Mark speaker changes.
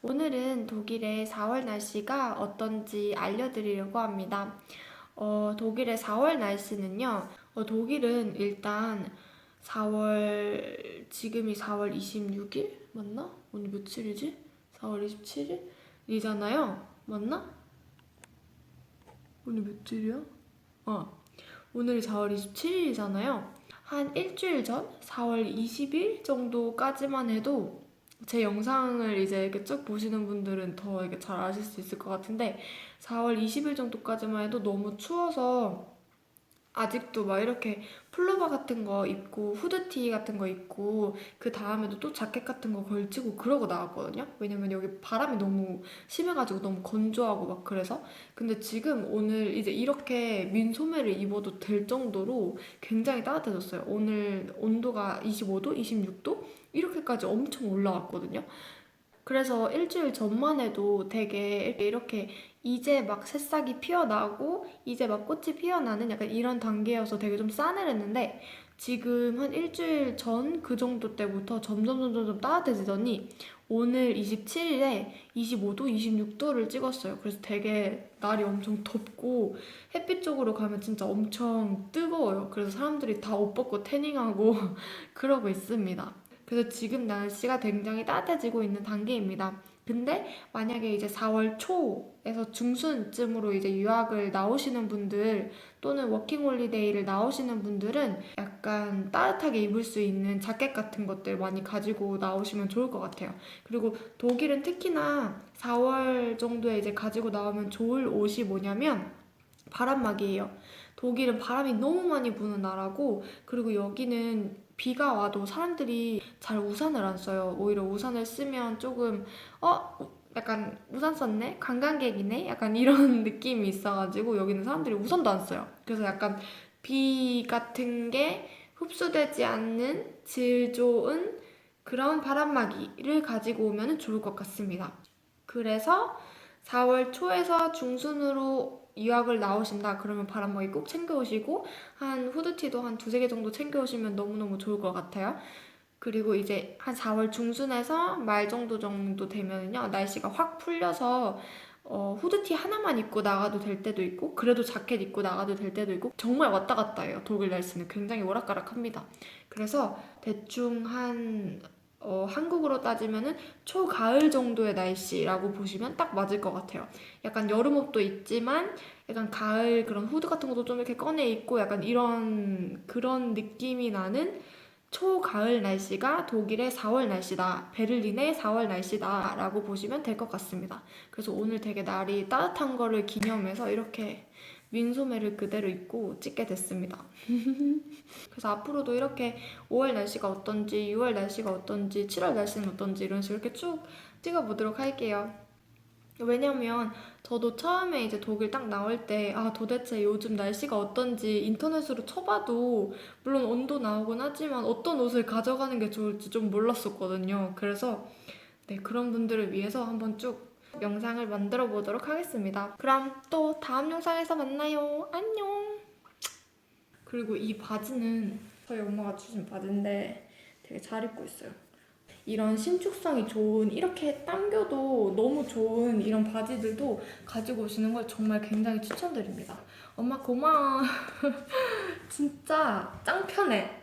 Speaker 1: 오늘은 독일의 4월 날씨가 어떤지 알려드리려고 합니다. 어, 독일의 4월 날씨는요, 어, 독일은 일단 4월, 지금이 4월 26일? 맞나? 오늘 며칠이지? 4월 27일이잖아요? 맞나? 오늘 며칠이야? 아, 오늘이 4월 27일이잖아요. 한 일주일 전, 4월 20일 정도까지만 해도 제 영상을 이제 이렇게 쭉 보시는 분들은 더 이게 잘 아실 수 있을 것 같은데 4월 20일 정도까지만 해도 너무 추워서 아직도 막 이렇게 플로버 같은 거 입고 후드티 같은 거 입고 그 다음에도 또 자켓 같은 거 걸치고 그러고 나왔거든요. 왜냐면 여기 바람이 너무 심해가지고 너무 건조하고 막 그래서 근데 지금 오늘 이제 이렇게 민소매를 입어도 될 정도로 굉장히 따뜻해졌어요. 오늘 온도가 25도, 26도 이렇게까지 엄청 올라왔거든요. 그래서 일주일 전만 해도 되게 이렇게 이제 막 새싹이 피어나고 이제 막 꽃이 피어나는 약간 이런 단계여서 되게 좀 싸늘했는데 지금 한 일주일 전 그 정도 때부터 점점 점점 점 따뜻해지더니 오늘 27일에 25도, 26도를 찍었어요. 그래서 되게 날이 엄청 덥고 햇빛 쪽으로 가면 진짜 엄청 뜨거워요. 그래서 사람들이 다 옷 벗고 태닝하고 그러고 있습니다. 그래서 지금 날씨가 굉장히 따뜻해지고 있는 단계입니다. 근데 만약에 이제 4월 초에서 중순쯤으로 이제 유학을 나오시는 분들 또는 워킹홀리데이를 나오시는 분들은 약간 따뜻하게 입을 수 있는 자켓 같은 것들 많이 가지고 나오시면 좋을 것 같아요. 그리고 독일은 특히나 4월 정도에 이제 가지고 나오면 좋을 옷이 뭐냐면 바람막이에요. 독일은 바람이 너무 많이 부는 나라고 그리고 여기는 비가 와도 사람들이 잘 우산을 안 써요. 오히려 우산을 쓰면 조금 어 약간 우산 썼네 관광객이네 약간 이런 느낌이 있어가지고 여기는 사람들이 우산도 안 써요. 그래서 약간 비 같은 게 흡수되지 않는 질 좋은 그런 바람막이를 가지고 오면 좋을 것 같습니다. 그래서 4월 초에서 중순으로 유학을 나오신다. 그러면 바람막이 꼭 챙겨오시고 한 후드티도 한 두세 개 정도 챙겨오시면 너무너무 좋을 것 같아요. 그리고 이제 한 4월 중순에서 말 정도 정도 되면요 날씨가 확 풀려서 어, 후드티 하나만 입고 나가도 될 때도 있고 그래도 자켓 입고 나가도 될 때도 있고 정말 왔다 갔다 해요. 독일 날씨는 굉장히 오락가락합니다. 그래서 대충 한 어, 한국으로 따지면은 초가을 정도의 날씨라고 보시면 딱 맞을 것 같아요. 약간 여름 옷도 있지만 약간 가을 그런 후드 같은 것도 좀 이렇게 꺼내 입고 약간 이런 그런 느낌이 나는 초가을 날씨가 독일의 4월 날씨다. 베를린의 4월 날씨다. 라고 보시면 될 것 같습니다. 그래서 오늘 되게 날이 따뜻한 거를 기념해서 이렇게 민소매를 그대로 입고 찍게 됐습니다. 그래서 앞으로도 이렇게 5월 날씨가 어떤지, 6월 날씨가 어떤지, 7월 날씨는 어떤지 이런 식으로 이렇게 쭉 찍어보도록 할게요. 왜냐면 저도 처음에 이제 독일 딱 나올 때 아 도대체 요즘 날씨가 어떤지 인터넷으로 쳐봐도 물론 온도 나오곤 하지만 어떤 옷을 가져가는 게 좋을지 좀 몰랐었거든요. 그래서 네 그런 분들을 위해서 한번 쭉 영상을 만들어 보도록 하겠습니다. 그럼 또 다음 영상에서 만나요. 안녕. 그리고 이 바지는 저희 엄마가 주신 바지인데 되게 잘 입고 있어요. 이런 신축성이 좋은 이렇게 당겨도 너무 좋은 이런 바지들도 가지고 오시는 걸 정말 굉장히 추천드립니다. 엄마 고마워. 진짜 짱 편해.